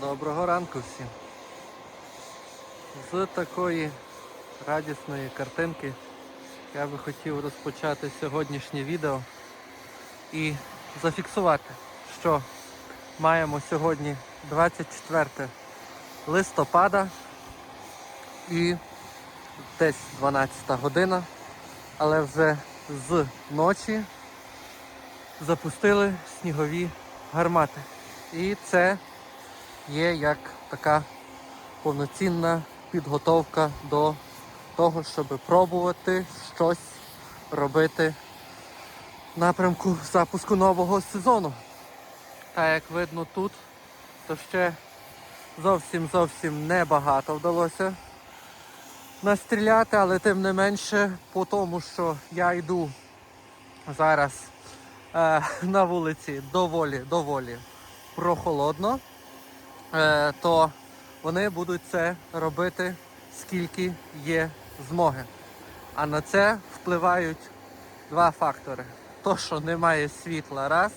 Доброго ранку всім. З такої радісної картинки я би хотів розпочати сьогоднішнє відео і зафіксувати, що маємо сьогодні 24 листопада і десь 12 година, але вже з ночі запустили снігові гармати. І це є як така повноцінна підготовка до того, щоб пробувати щось робити в напрямку запуску нового сезону. Та як видно тут, то ще зовсім зовсім небагато вдалося настріляти, але тим не менше, по тому, що я йду зараз е, на вулиці доволі доволі прохолодно, то вони будуть це робити скільки є змоги. А на це впливають два фактори. То, що немає світла, раз,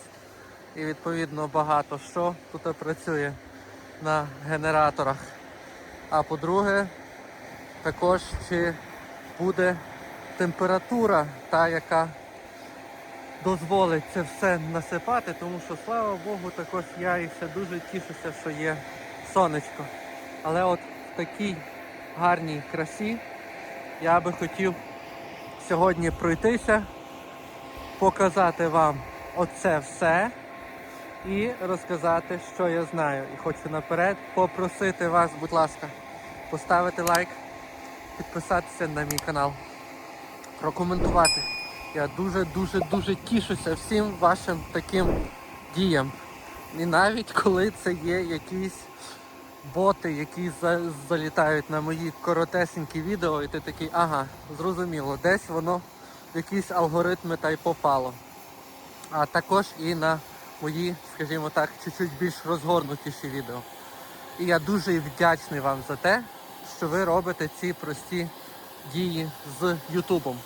і відповідно багато що тут працює на генераторах. А по-друге, також чи буде температура та, яка дозволить це все насипати, тому що слава Богу, також я і ще дуже тішуся, що є сонечко. Але от в такій гарній красі я би хотів сьогодні пройтися, показати вам оце все і розказати, що я знаю. І хочу наперед попросити вас, будь ласка, поставити лайк, підписатися на мій канал, прокоментувати. Я дуже-дуже дуже тішуся всім вашим таким діям. І навіть коли це є якісь боти, які за- залітають на мої коротесенькі відео, і ти такий, ага, зрозуміло, десь воно в якісь алгоритми та й попало. А також і на мої, скажімо так, чуть-чуть більш розгорнутіші відео. І я дуже вдячний вам за те, що ви робите ці прості дії з Ютубом.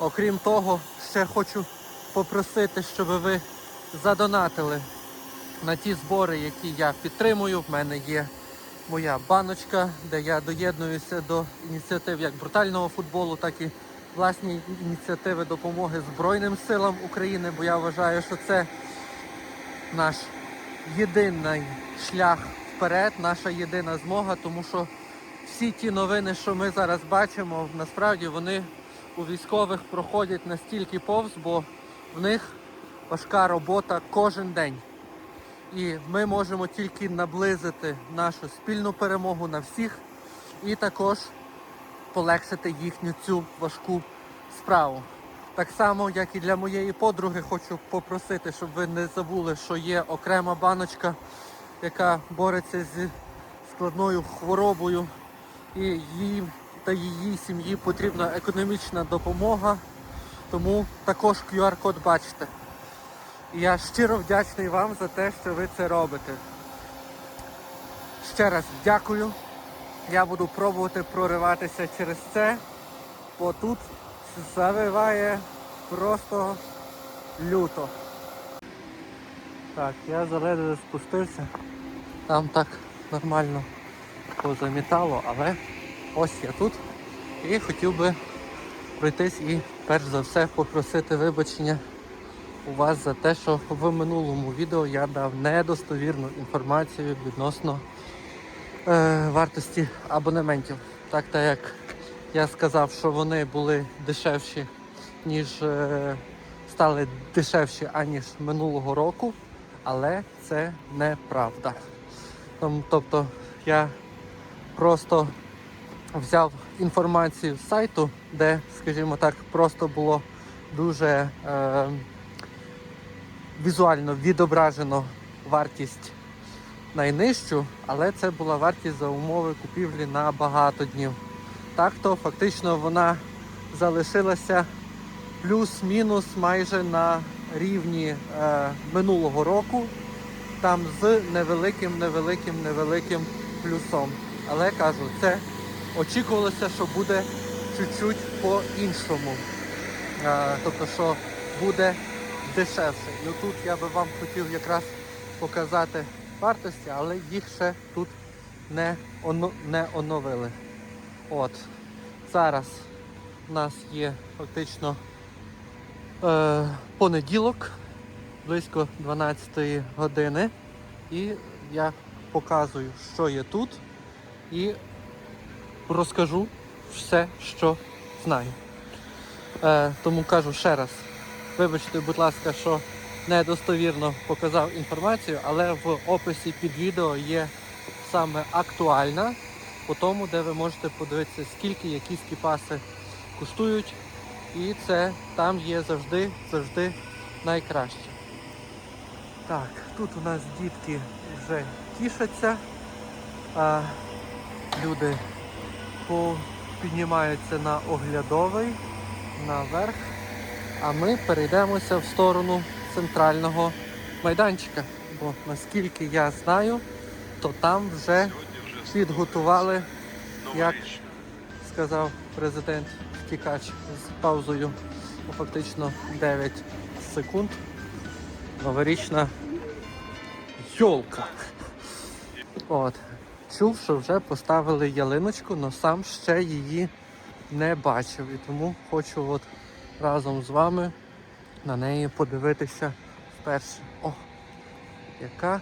Окрім того, ще хочу попросити, щоб ви задонатили на ті збори, які я підтримую. В мене є моя баночка, де я доєднуюся до ініціатив як брутального футболу, так і власні ініціативи допомоги Збройним силам України, бо я вважаю, що це наш єдиний шлях вперед, наша єдина змога, тому що всі ті новини, що ми зараз бачимо, насправді вони у військових проходять настільки повз, бо в них важка робота кожен день. І ми можемо тільки наблизити нашу спільну перемогу на всіх і також полегшити їхню цю важку справу. Так само, як і для моєї подруги, хочу попросити, щоб ви не забули, що є окрема баночка, яка бореться з складною хворобою, і їй та її сім'ї потрібна економічна допомога. Тому також QR-код бачите. Я щиро вдячний вам за те, що ви це робите. Ще раз дякую. Я буду пробувати прориватися через це, бо тут завиває просто люто. Так, я заледве спустився. Там так нормально позамітало, але ось я тут. І хотів би пройтись і перш за все попросити вибачення у вас за те, що в минулому відео я дав недостовірну інформацію відносно е, вартості абонементів. Так та як я сказав, що вони були дешевші, ніж е, стали дешевші, аніж минулого року, але це неправда. Тобто я просто взяв інформацію з сайту, де, скажімо так, просто було дуже е, візуально відображено вартість найнижчу, але це була вартість за умови купівлі на багато днів. Так то фактично вона залишилася плюс-мінус майже на рівні е, минулого року, там з невеликим, невеликим, невеликим плюсом. Але кажу, це очікувалося, що буде чуть-чуть по-іншому. Е, тобто, що буде дешевше. І тут я би вам хотів якраз показати вартості, але їх ще тут не, не оновили. От. Зараз у нас є фактично е, понеділок, близько 12 години. І я показую, що є тут, і розкажу все, що знаю. Е, тому кажу ще раз, вибачте, будь ласка, що недостовірно показав інформацію, але в описі під відео є саме актуальна, по тому, де ви можете подивитися, скільки які скіпаси коштують. І це там є завжди, завжди найкраще. Так, тут у нас дітки вже тішаться, а люди по- піднімаються на оглядовий наверх, а ми перейдемося в сторону центрального майданчика. Бо наскільки я знаю, то там вже підготували, як сказав президент втікач з паузою фактично 9 секунд. Новорічна йолка. От. Чув, що вже поставили ялиночку, але сам ще її не бачив. І тому хочу от разом з вами на неї подивитися вперше. О, яка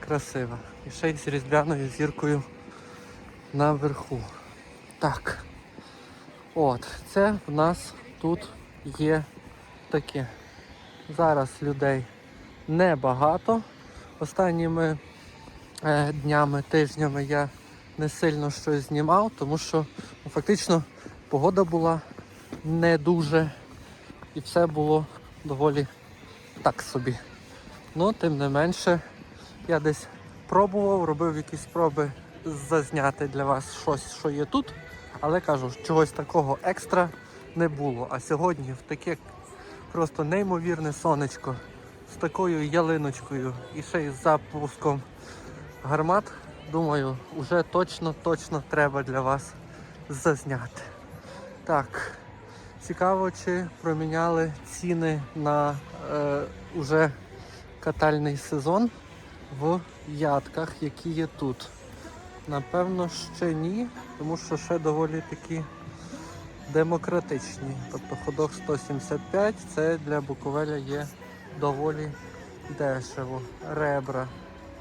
красива. І ще й з різдвяною зіркою наверху. Так. От, це в нас тут є таке. Зараз людей небагато. Останніми днями, тижнями я не сильно щось знімав, тому що ну, фактично погода була не дуже і все було доволі так собі. Ну, тим не менше, я десь пробував, робив якісь спроби зазняти для вас щось, що є тут. Але кажу, чогось такого екстра не було. А сьогодні в таке просто неймовірне сонечко з такою ялиночкою і ще й запуском гармат, думаю, вже точно-точно треба для вас зазняти. Так, цікаво, чи проміняли ціни на е, уже катальний сезон в ядках, які є тут. Напевно, ще ні, тому що ще доволі такі демократичні. Тобто ходок 175 це для Буковеля є доволі дешево. Ребра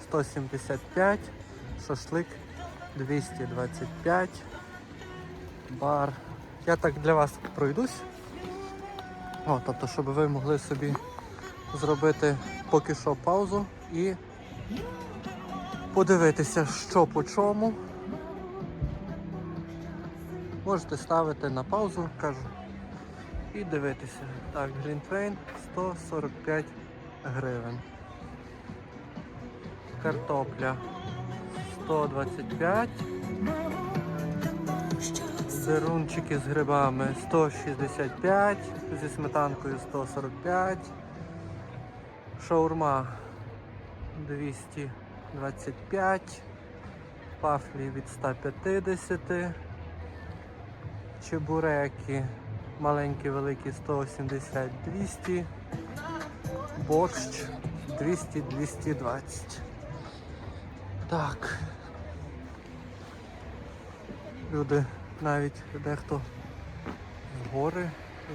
175, шашлик 225, бар. Я так для вас пройдусь. О, тобто, щоб ви могли собі зробити поки що паузу і подивитися, що по чому. Можете ставити на паузу, кажу, і дивитися. Так, Глінтвейн 145 гривень. Картопля 125. Зерунчики з грибами 165, зі сметанкою 145. Шаурма 225, пафлі від 150, чебуреки маленькі, великі 180, 200, борщ 200, 220. Так. Люди навіть дехто в гори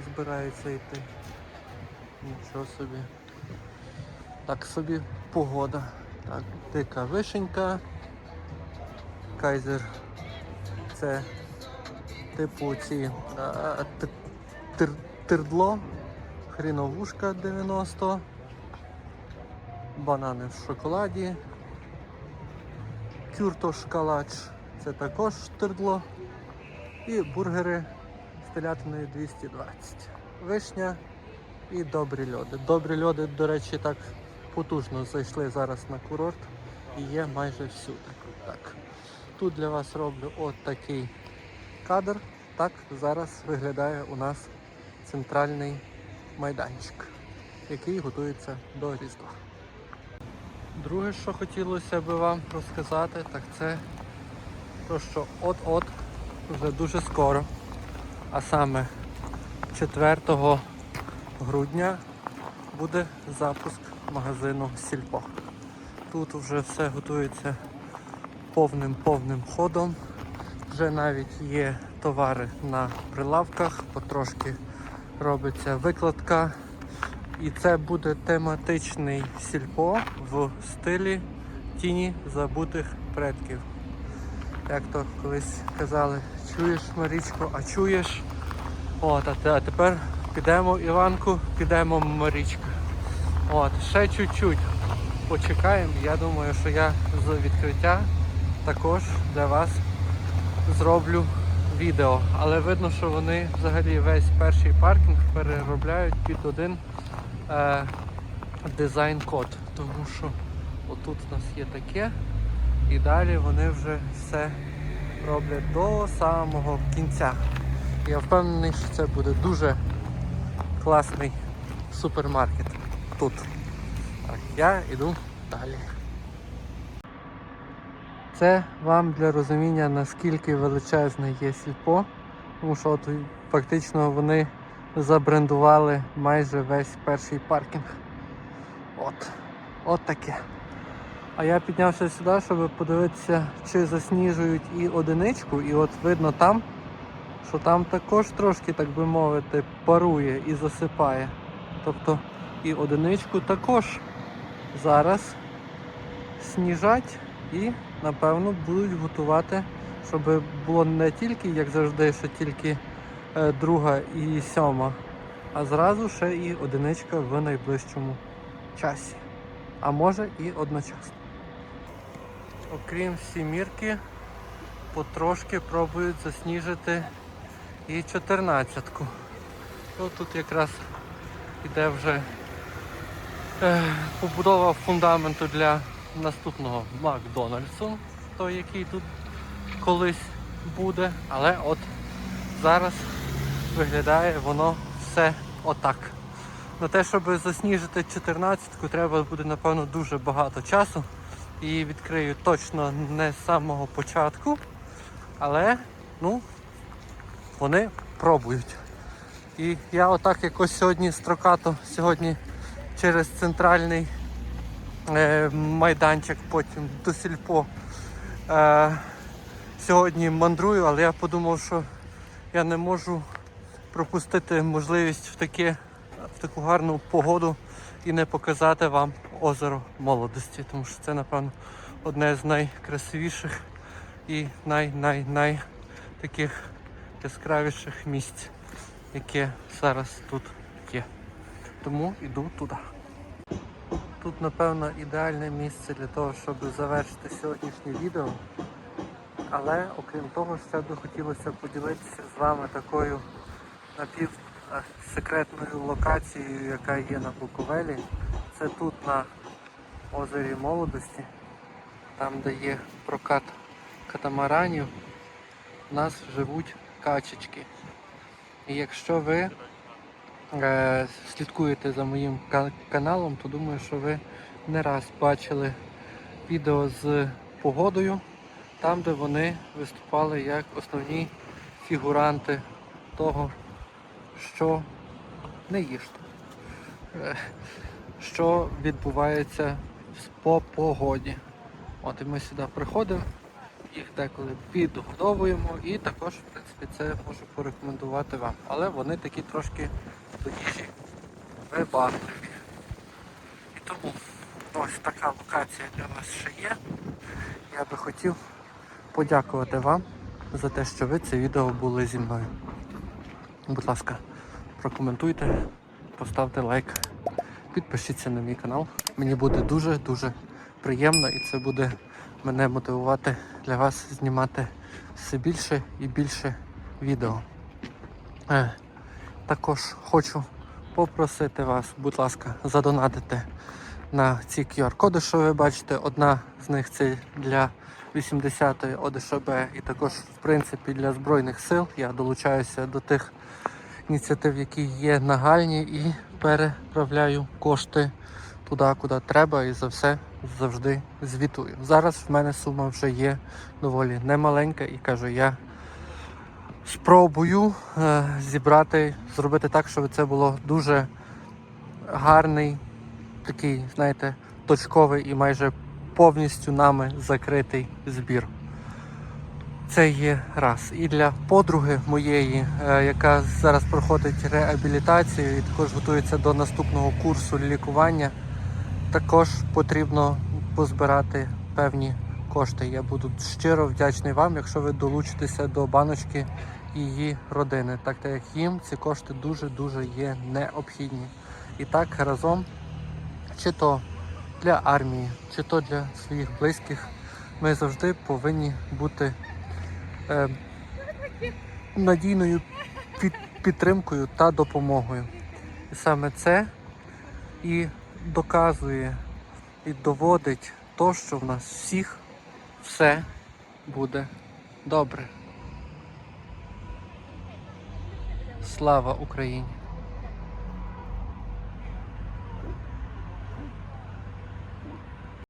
збираються йти. Нічого собі. Так собі погода. Так, дика вишенька. Кайзер. Це типу ці а, т- тир, тирдло. Хріновушка 90. Банани в шоколаді. Кюртош калач. Це також тирдло. І бургери з телятиною 220. Вишня і добрі льоди. Добрі льоди, до речі, так потужно зайшли зараз на курорт і є майже всюди. Так. Тут для вас роблю от такий кадр. Так зараз виглядає у нас центральний майданчик, який готується до Різдва. Друге, що хотілося би вам розказати, так це то, що от-от вже дуже скоро, а саме 4 грудня буде запуск магазину Сільпо. Тут вже все готується повним повним ходом. Вже навіть є товари на прилавках, потрошки робиться викладка. І це буде тематичний сільпо в стилі тіні забутих предків. Як то колись казали, чуєш Марічко, а чуєш? От, а тепер підемо, Іванку, підемо Марічка. От, ще чуть-чуть почекаємо. Я думаю, що я з відкриття також для вас зроблю відео. Але видно, що вони взагалі весь перший паркінг переробляють під один е, дизайн-код. Тому що отут у нас є таке, і далі вони вже все роблять до самого кінця. Я впевнений, що це буде дуже класний супермаркет тут. Так, я йду далі. Це вам для розуміння, наскільки величезне є сільпо, тому що от фактично вони забрендували майже весь перший паркінг. От, от таке. А я піднявся сюди, щоб подивитися, чи засніжують і одиничку, і от видно там, що там також трошки, так би мовити, парує і засипає. Тобто і одиничку також зараз сніжать і, напевно, будуть готувати, щоб було не тільки, як завжди, що тільки друга і сьома, а зразу ще і одиничка в найближчому часі. А може і одночасно. Окрім сімірки, потрошки пробують засніжити і чотирнадцятку. Ну, тут якраз іде вже е, побудова фундаменту для наступного Макдональдсу, той, який тут колись буде. Але от зараз виглядає воно все отак. На те, щоб засніжити 14-ку, треба буде, напевно, дуже багато часу. І відкрию точно не з самого початку, але ну, вони пробують. І я отак якось сьогодні строкато, сьогодні через центральний е, майданчик, потім до сільпо. Е, сьогодні мандрую, але я подумав, що я не можу пропустити можливість в, таке, в таку гарну погоду і не показати вам озеро молодості, тому що це, напевно, одне з найкрасивіших і най-най-най таких яскравіших місць, яке зараз тут є. Тому йду туди. Тут, напевно, ідеальне місце для того, щоб завершити сьогоднішнє відео. Але окрім того, ще би хотілося поділитися з вами такою напівсекретною локацією, яка є на Буковелі. Це тут на озері Молодості, там де є прокат катамаранів, у нас живуть качечки. І якщо ви е, слідкуєте за моїм каналом, то думаю, що ви не раз бачили відео з погодою, там, де вони виступали як основні фігуранти того, що не їжте, Е, що відбувається по погоді. От і ми сюди приходимо, їх деколи підгодовуємо і також, в принципі, це можу порекомендувати вам. Але вони такі трошки до їжі вибагливі. І тому ось така локація для вас ще є. Я би хотів подякувати вам за те, що ви це відео були зі мною. Будь ласка, прокоментуйте, поставте лайк, підпишіться на мій канал. Мені буде дуже-дуже приємно і це буде мене мотивувати для вас знімати все більше і більше відео. Е, також хочу попросити вас, будь ласка, задонатити на ці QR-коди, що ви бачите. Одна з них це для 80-ї ОДШБ і також, в принципі, для Збройних сил. Я долучаюся до тих ініціатив, які є нагальні, і переправляю кошти туди, куди треба, і за все завжди звітую. Зараз в мене сума вже є доволі немаленька, і кажу, я спробую е, зібрати, зробити так, щоб це було дуже гарний, такий, знаєте, точковий і майже повністю нами закритий збір. Це є раз. І для подруги моєї, е, яка зараз проходить реабілітацію і також готується до наступного курсу лікування, також потрібно позбирати певні кошти. Я буду щиро вдячний вам, якщо ви долучитеся до баночки її родини, так як їм ці кошти дуже-дуже є необхідні. І так разом, чи то для армії, чи то для своїх близьких, ми завжди повинні бути е, надійною під, підтримкою та допомогою. І саме це і доказує і доводить то, що в нас всіх все буде добре. Слава Україні!